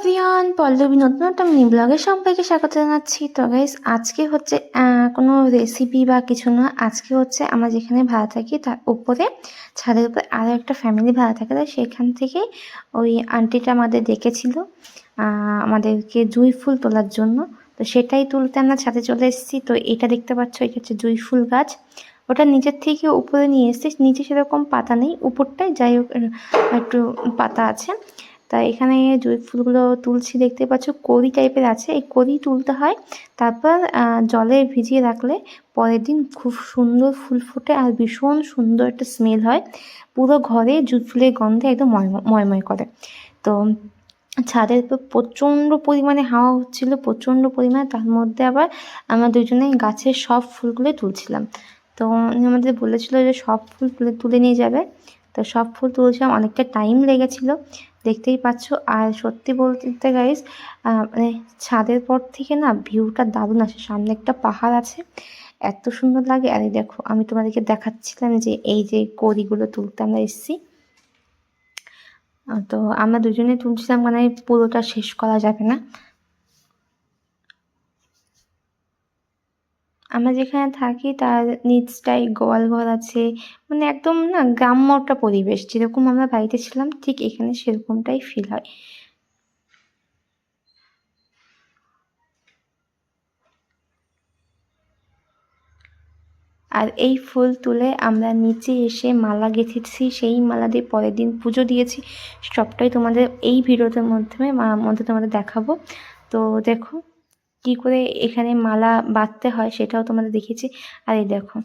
Everyone Pallavi নতুন একটা mini ব্লগে সবাইকে স্বাগত জানাচ্ছি। তো গাইস আজকে হচ্ছে কোনো রেসিপি বা কিছু না, আজকে হচ্ছে আমরা যেখানে ভাড়া থাকি, তার উপরে, ছাদের উপরে আরও একটা ফ্যামিলি ভাড়া থাকে তাই সেখান থেকে ওই আন্টিটা আমাদের ডেকেছিল আমাদেরকে জুঁই ফুল তোলার জন্য। তো সেটাই তুলতে আমরা ছাদে চলে এসেছি। তো এটা দেখতে পাচ্ছ, এটা হচ্ছে জুঁই ফুল গাছ। ওটা নিচের থেকে উপরে নিয়ে এসেছি নিচে সেরকম পাতা নেই উপরটায় যাই হোক, একটু পাতা আছে। তা এখানে জুঁই ফুলগুলো তুলছি, দেখতে পাচ্ছ কড়ি টাইপের আছে। এই কড়ি তুলতে হয়, তারপর জলে ভিজিয়ে রাখলে পরের দিন খুব সুন্দর ফুল ফোটে আর ভীষণ সুন্দর একটা স্মেল হয়। পুরো ঘরে জুঁই ফুলের গন্ধে একদম ময়- ময়ময় করে। তো ছাদের উপর প্রচণ্ড পরিমাণে হাওয়া হচ্ছিল, প্রচণ্ড পরিমাণে, তার মধ্যে আবার আমরা দুজনে গাছের সব ফুলগুলো তুলছিলাম। তো আমাদের বলেছিল যে সব ফুল তুলে তুলে নিয়ে যাবে। তো সব ফুল তুলছিলাম, অনেকটা টাইম লেগেছিলো। দেখতেই পাচ্ছ। আর সত্যি বলতে গাইস মানে ছাদের পর থেকে না ভিউটা দারুণ আছে সামনে একটা পাহাড় আছে, এত সুন্দর লাগে। আরে দেখো, আমি তোমাদেরকে দেখাচ্ছিলাম যে এই যে কড়িগুলো তুলতে আমরা এসেছি। তো আমরা দুজনে তুলছিলাম মানে পুরোটা শেষ করা যাবে না। আমরা যেখানে থাকি তার নিচটাই গোয়াল ঘর আছে মানে একদম না গ্রাম্য একটা পরিবেশ। যেরকম আমরা বাড়িতে ছিলাম, ঠিক এখানে সেরকমটাই ফিল হয়। আর এই ফুল তুলে আমরা নিচে এসে মালা গেঁথেছি, সেই মালা দিয়ে পরের দিন পুজো দিয়েছি। সবটাই তোমাদের এই ভিডিওটার মাধ্যমে মধ্যে তোমাদের দেখাবো। তো দেখো কি করে এখানে মালা বাঁধতে হয় সেটাও তোমাদের দেখিয়েছি। আর এই দেখো,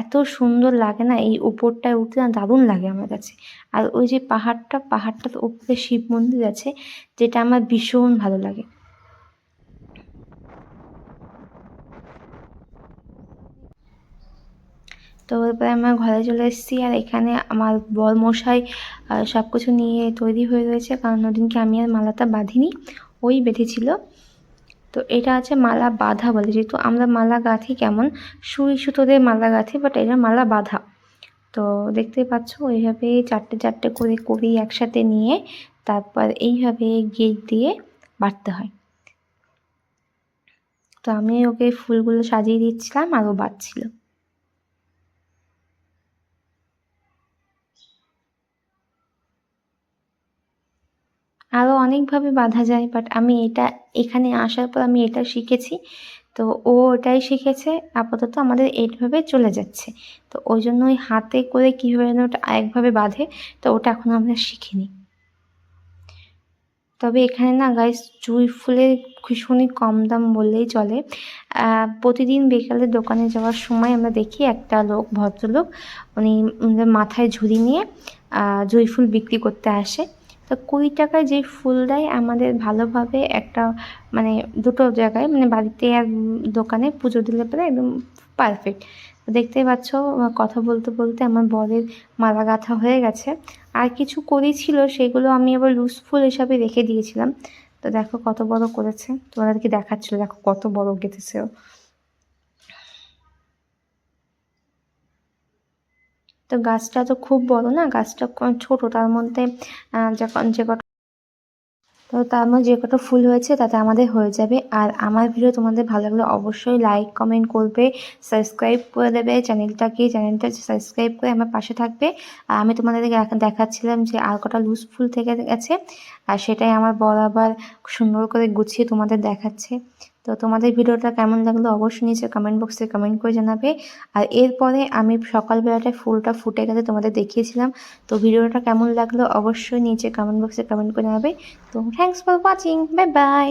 এত সুন্দর লাগে না এই উপরটায় উঠতে না দারুণ লাগে আমার কাছে। আর ওই যে পাহাড়টা পাহাড়টার উপরে শিব মন্দির আছে, যেটা আমার ভীষণ ভালো লাগে। তো এরপরে আমরা ঘরে চলে এসেছি আর এখানে আমার বর মশাই সব কিছু নিয়ে তৈরি হয়ে রয়েছে, কারণ ওদিনকে আমি আর মালাটা বাঁধিনি, ওই বেঁধেছিল। তো এটা আছে মালা বাঁধা বলে। যেহেতু আমরা মালা গাঁথি কেমন? সুই সুতোদের মালা গাঁথি বাট এটা মালা বাঁধা। তো দেখতে পাচ্ছ, এইভাবে চারটে চারটে করে করি একসাথে নিয়ে তারপর এইভাবে গেট দিয়ে বাড়তে হয়। তো আমি ওকে ফুলগুলো সাজিয়ে দিচ্ছিলাম, আরও ও বাঁধছিল আরও অনেকভাবে বাঁধা যায় বাট আমি এটা এখানে আসার পর আমি এটা শিখেছি। তো ও ওটাই শিখেছে, আপাতত আমাদের এইভাবে চলে যাচ্ছে। তো ওই জন্য ওই হাতে করে কীভাবে যেন ওটা একভাবে বাঁধে, তো ওটা এখন আমরা শিখিনি। তবে এখানে না গাইস জুঁই ফুলের ভীষণই কম দাম বললেই চলে। প্রতিদিন বিকালে দোকানে যাওয়ার সময় আমরা দেখি একটা লোক, ভদ্রলোক, উনি মাথায় ঝুড়ি নিয়ে জুঁই ফুল বিক্রি করতে আসে। তো কুড়ি টাকায় যে ফুল দেয়, আমাদের ভালোভাবে একটা মানে দুটো জায়গায় মানে বাড়িতে আর দোকানে পুজো দিলে পরে একদম পারফেক্ট দেখতে পাচ্ছ, কথা বলতে বলতে আমার বরের মালা গাঁথা হয়ে গেছে। আর কিছু করেছিল সেগুলো আমি আবার লুজ ফুল হিসাবে রেখে দিয়েছিলাম। তো দেখো কত বড় করেছে। তোমাদেরকে দেখাচ্ছিল, দেখো কত বড় গেঁথেছে ও। তো গাছটা তো খুব বড় না? গাছটা ছোট, তার মধ্যে যখন যে কটা তো তার মধ্যে যে কটা ফুল হয়েছে তাতে আমাদের হয়ে যাবে। আর আমার ভিডিও তোমাদের ভালো লাগলে অবশ্যই লাইক কমেন্ট করবে সাবস্ক্রাইব করে দেবে চ্যানেলটাকে। চ্যানেলটা সাবস্ক্রাইব করে আমার পাশে থাকবে। আর আমি তোমাদেরকে দেখাচ্ছিলাম যে আর কটা লুজ ফুল থেকে গেছে। আর সেটাই আমার বরাবর সুন্দর করে গুছিয়ে তোমাদের দেখাচ্ছে। তো তোমাদের ভিডিওটা কেমন লাগল অবশ্যই নিচে কমেন্ট বক্সে কমেন্ট করে জানাবে। আর এরপরে আমি সকালবেলাটায় ফুলটা ফুটে গেলে তোমাদের দেখিয়েছিলাম। তো ভিডিওটা কেমন লাগল অবশ্যই নিচে কমেন্ট বক্সে কমেন্ট করে জানাবে। তো thanks for watching bye bye